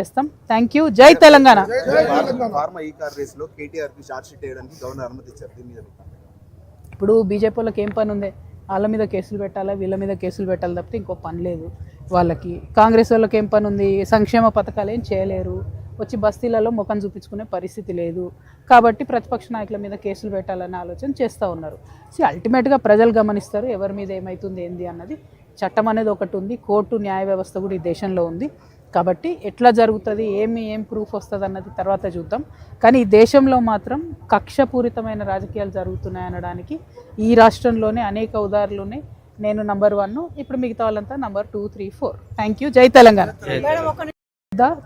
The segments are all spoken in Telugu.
చేస్తాం. థ్యాంక్ యూ జై తెలంగాణ. ఫార్మా ఈ కార్ రేస్లో కేటీఆర్కి షార్ట్ షీట్ వేయడానికి గవర్నర్ అనుమతి ఇచ్చారు. దీని మీద మీకు ఇప్పుడు బీజేపీ వాళ్ళకి ఏం పని ఉంది? వాళ్ళ మీద కేసులు పెట్టాలా? వీళ్ళ మీద కేసులు పెట్టాలి తప్పితే ఇంకో పని లేదు వాళ్ళకి. కాంగ్రెస్ వాళ్ళకి ఏం పని ఉంది? సంక్షేమ పథకాలు ఏం చేయలేరు. వచ్చి బస్తీలలో ముఖం చూపించుకునే పరిస్థితి లేదు. కాబట్టి ప్రతిపక్ష నాయకుల మీద కేసులు పెట్టాలనే ఆలోచన చేస్తూ ఉన్నారు. సో అల్టిమేట్గా ప్రజలు గమనిస్తారు ఎవరి మీద ఏమవుతుంది ఏంది అన్నది. చట్టం అనేది ఒకటి ఉంది. కోర్టు న్యాయ వ్యవస్థ కూడా ఈ దేశంలో ఉంది. కాబట్టి ఎట్లా జరుగుతుంది ఏమి ఏం ప్రూఫ్ వస్తుంది అన్నది తర్వాత చూద్దాం. కానీ ఈ దేశంలో మాత్రం కక్షపూరితమైన రాజకీయాలు జరుగుతున్నాయి అనడానికి ఈ రాష్ట్రంలోనే అనేక ఉదాహరణలు ఉన్నాయి నేను నంబర్ వన్ ఇప్పుడు మిగతా వాళ్ళంతా number two three four thank you జై తెలంగాణ.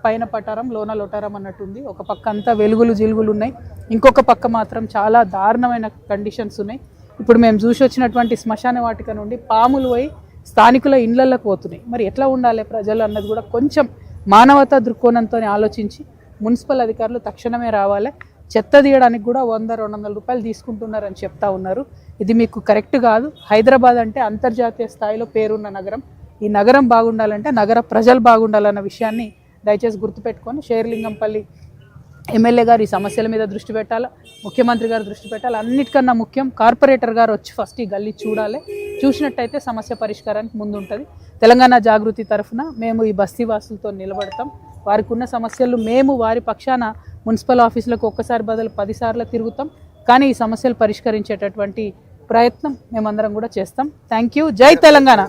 పైన పటారం లోన లొటారం అన్నట్టుంది. ఒక పక్క అంతా వెలుగులు జిలుగులు ఉన్నాయి. ఇంకొక పక్క మాత్రం చాలా దారుణమైన కండిషన్స్ ఉన్నాయి. ఇప్పుడు మేము చూసి వచ్చినటువంటి శ్మశాన వాటిక నుండి పాములు పోయి స్థానికుల ఇళ్ళలోకి పోతున్నాయి. మరి ఎట్లా ఉండాలి ప్రజలు అన్నది కూడా కొంచెం మానవతా దృక్కోణంతో ఆలోచించి మున్సిపల్ అధికారులు తక్షణమే రావాలి. చెత్త తీయడానికి కూడా వంద రెండు వందల రూపాయలు తీసుకుంటున్నారని చెప్తా ఉన్నారు. ఇది మీకు కరెక్ట్ కాదు. హైదరాబాద్ అంటే అంతర్జాతీయ స్థాయిలో పేరున్న నగరం. ఈ నగరం బాగుండాలంటే నగర ప్రజలు బాగుండాలన్న విషయాన్ని దయచేసి గుర్తుపెట్టుకొని షేర్లింగంపల్లి ఎమ్మెల్యే గారు ఈ సమస్యల మీద దృష్టి పెట్టాలి? ముఖ్యమంత్రి గారు దృష్టి పెట్టాలి? అన్నిటికన్నా ముఖ్యం కార్పొరేటర్ గారు వచ్చి ఫస్ట్ ఈ గల్లీ చూడాలి. చూసినట్టయితే సమస్య పరిష్కారానికి ముందుంటుంది. తెలంగాణ జాగృతి తరఫున మేము ఈ బస్తీ వాసులతో నిలబడతాం. వారికి ఉన్న సమస్యలు మేము వారి పక్షాన మున్సిపల్ ఆఫీసులకు ఒక్కసారి బదులు పదిసార్లు తిరుగుతాం. కానీ ఈ సమస్యలు పరిష్కరించేటటువంటి ప్రయత్నం మేమందరం కూడా చేస్తాం. థ్యాంక్ యూ జై తెలంగాణ.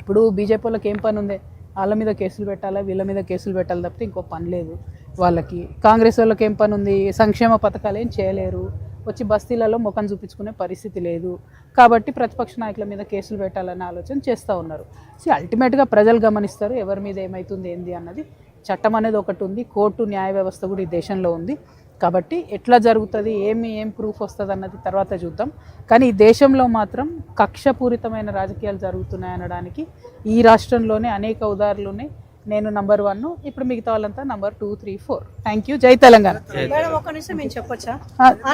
ఇప్పుడు బీజేపీ వాళ్ళకి ఏం పని ఉంది? వాళ్ళ మీద కేసులు పెట్టాలా వీళ్ళ మీద కేసులు పెట్టాలి తప్పితే ఇంకో పని లేదు వాళ్ళకి. కాంగ్రెస్ వాళ్ళకి ఏం పని ఉంది? సంక్షేమ పథకాలు ఏం చేయలేరు. వచ్చి బస్తీలలో ముఖం చూపించుకునే పరిస్థితి లేదు. కాబట్టి ప్రతిపక్ష నాయకుల మీద కేసులు పెట్టాలనే ఆలోచన చేస్తూ ఉన్నారు. సో అల్టిమేట్గా ప్రజలు గమనిస్తారు ఎవరి మీద ఏమవుతుంది ఏంది అన్నది చట్టం అనేది ఒకటి ఉంది కోర్టు న్యాయ వ్యవస్థ కూడా ఈ దేశంలో ఉంది. కాబట్టి ఎట్లా జరుగుతుంది ఏమి ఏం ప్రూఫ్ వస్తుంది అన్నది తర్వాత చూద్దాం. కానీ ఈ దేశంలో మాత్రం కక్షపూరితమైన రాజకీయాలు జరుగుతున్నాయి అనడానికి ఈ రాష్ట్రంలోనే అనేక ఉదాహరణలు ఉన్నాయి. నేను నంబర్ వన్ ఇప్పుడు మిగతా వాళ్ళంతా number two three four thank you జై తెలంగాణ. మేడం ఒక్క నిమిషం మేము చెప్పొచ్చా?